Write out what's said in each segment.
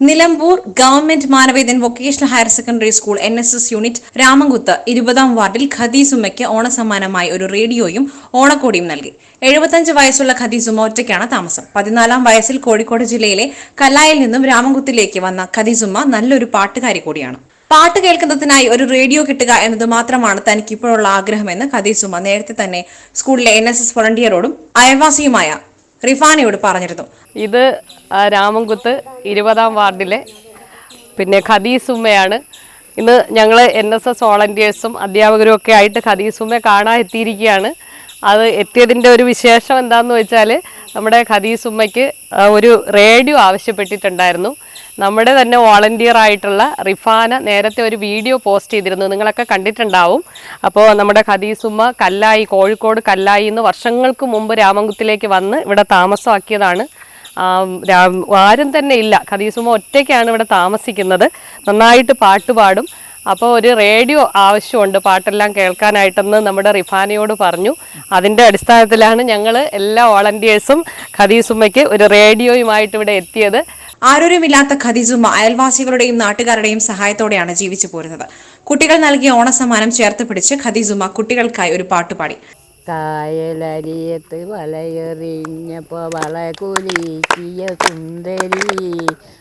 Nilambur government Manavedan vocational higher secondary school N S S unit Ramamkuthu ഇരുപതാം വാർഡിൽ ഖദീസുമയ്ക്ക് ഓണസമ്മാനമായി ഒരു റേഡിയോയും ഓണക്കോടിയും നൽകി. എഴുപത്തഞ്ച് വയസ്സുള്ള ഖദീസുമ ഒറ്റയ്ക്കാണ് താമസം. പതിനാലാം വയസ്സിൽ കോഴിക്കോട് ജില്ലയിലെ കലായിൽ നിന്നും രാമംകുത്തിലേക്ക് വന്ന ഖദീസുമ നല്ലൊരു പാട്ടുകാരി കൂടിയാണ്. പാട്ട് കേൾക്കുന്നതിനായി ഒരു റേഡിയോ കിട്ടുക എന്നത് മാത്രമാണ് തനിക്ക് ഇപ്പോഴുള്ള ആഗ്രഹമെന്ന് ഖദീസുമ നേരത്തെ തന്നെ സ്കൂളിലെ എൻ എസ് എസ് വോളണ്ടിയറോടും അയൽവാസിയുമായ റിഫാനയോട് പറഞ്ഞിരുന്നു. ഇത് രാമൻകുത്ത് ഇരുപതാം വാർഡിലെ പിന്നെ ഖദീസുമ്മയാണ്. ഇന്ന് ഞങ്ങൾ എൻ എസ് എസ് വോളണ്ടിയേഴ്സും അധ്യാപകരും ഒക്കെ ആയിട്ട് ഖദീസുമ്മയെ കാണാൻ എത്തിയിരിക്കുകയാണ്. അത് എത്തിയതിന്റെ ഒരു വിശേഷം എന്താണെന്ന് വെച്ചാൽ നമ്മുടെ ഖദീസുമ്മയ്ക്ക് ഒരു റേഡിയോ ആവശ്യപ്പെട്ടിട്ടുണ്ടായിരുന്നു. നമ്മുടെ തന്നെ വോളണ്ടിയർ ആയിട്ടുള്ള റിഫാന നേരത്തെ ഒരു വീഡിയോ പോസ്റ്റ് ചെയ്തിരുന്നു. നിങ്ങളൊക്കെ കണ്ടിട്ടുണ്ടാവും. അപ്പോൾ നമ്മുടെ ഖദീസുമ്മ കല്ലായി കോഴിക്കോട് കല്ലായി എന്ന് വർഷങ്ങൾക്ക് മുമ്പ് രാമൻകുത്തിലേക്ക് വന്ന് ഇവിടെ താമസമാക്കിയതാണ്. ആരും തന്നെ ഇല്ല. ഖദീസുമ്മ ഒറ്റയ്ക്കാണ് ഇവിടെ താമസിക്കുന്നത്. നന്നായിട്ട് പാട്ട് പാടും. അപ്പോൾ ഒരു റേഡിയോ ആവശ്യമുണ്ട്. പാട്ടെല്ലാം കേൾക്കാനായിട്ടെന്ന് നമ്മുടെ റിഫാനയോട് പറഞ്ഞു. അതിന്റെ അടിസ്ഥാനത്തിലാണ് ഞങ്ങൾ എല്ലാ വോളണ്ടിയേഴ്സും ഖദീസുമ്മയ്ക്ക് ഒരു റേഡിയോയുമായിട്ട് ഇവിടെ എത്തിയത്. ആരോരുമില്ലാത്ത ഖദീജുമ്മ അയൽവാസികളുടെയും നാട്ടുകാരുടെയും സഹായത്തോടെയാണ് ജീവിച്ചു പോരുന്നത്. കുട്ടികൾ നൽകിയ ഓണസമ്മാനം ചേർത്ത് പിടിച്ച് ഖദീജുമ്മ കുട്ടികൾക്കായി ഒരു പാട്ടുപാടി. കായലരിയത്ത് വലയെറിഞ്ഞപ്പോ വള സുന്ദരി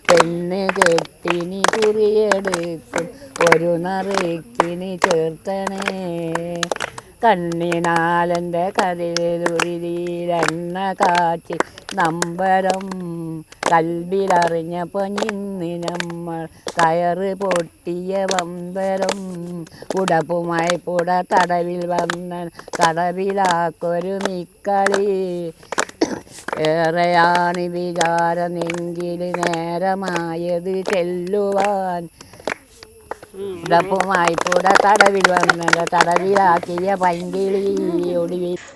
പെണ്ണ് കെട്ടിനി കുറിയെടുക്കും. ഒരു നറുക്കിന് ചേർത്തണേ. കണ്ണിനാലെന്റെ കതിരുരിലെണ്ണ കാറ്റി നമ്പരം കൽവിലറിഞ്ഞപ്പോൾ നിന്ന് നമ്മൾ കയറ് പൊട്ടിയ വമ്പരം ഉടപ്പുമായി പുട തടവിൽ വന്ന തടവിലാക്കൊരു മിക്കളി ഏറെയാണ് വിചാരമെങ്കിൽ നേരമായത് ചെല്ലുവാൻ ഉടപ്പുമായി പുട തടവിൽ വന്ന തടവിലാക്കിയ പൈങ്കിളി ഒടുവിൽ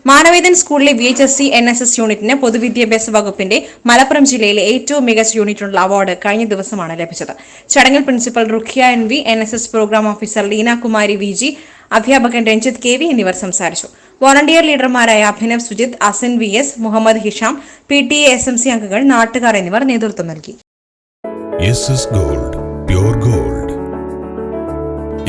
മാനവേദൻ സ്കൂളിലെ V H S C N S S യൂണിറ്റിന് പൊതുവിദ്യാഭ്യാസ വകുപ്പിന്റെ മലപ്പുറം ജില്ലയിലെ ഏറ്റവും മികച്ച യൂണിറ്റിനുള്ള അവാർഡ് കഴിഞ്ഞ ദിവസമാണ് ലഭിച്ചത്. ചടങ്ങിൽ principal Rukhiya N V N S S programme officer Leena Kumari V G അധ്യാപകൻ രഞ്ജിത്ത് കെ വി എന്നിവർ സംസാരിച്ചു. Volunteer ലീഡർമാരായ Abhinav Sujith Asin V S Muhammad Hisham P T A S M C അംഗങ്ങൾ നാട്ടുകാർ എന്നിവർ നേതൃത്വം നൽകി. Gold pure gold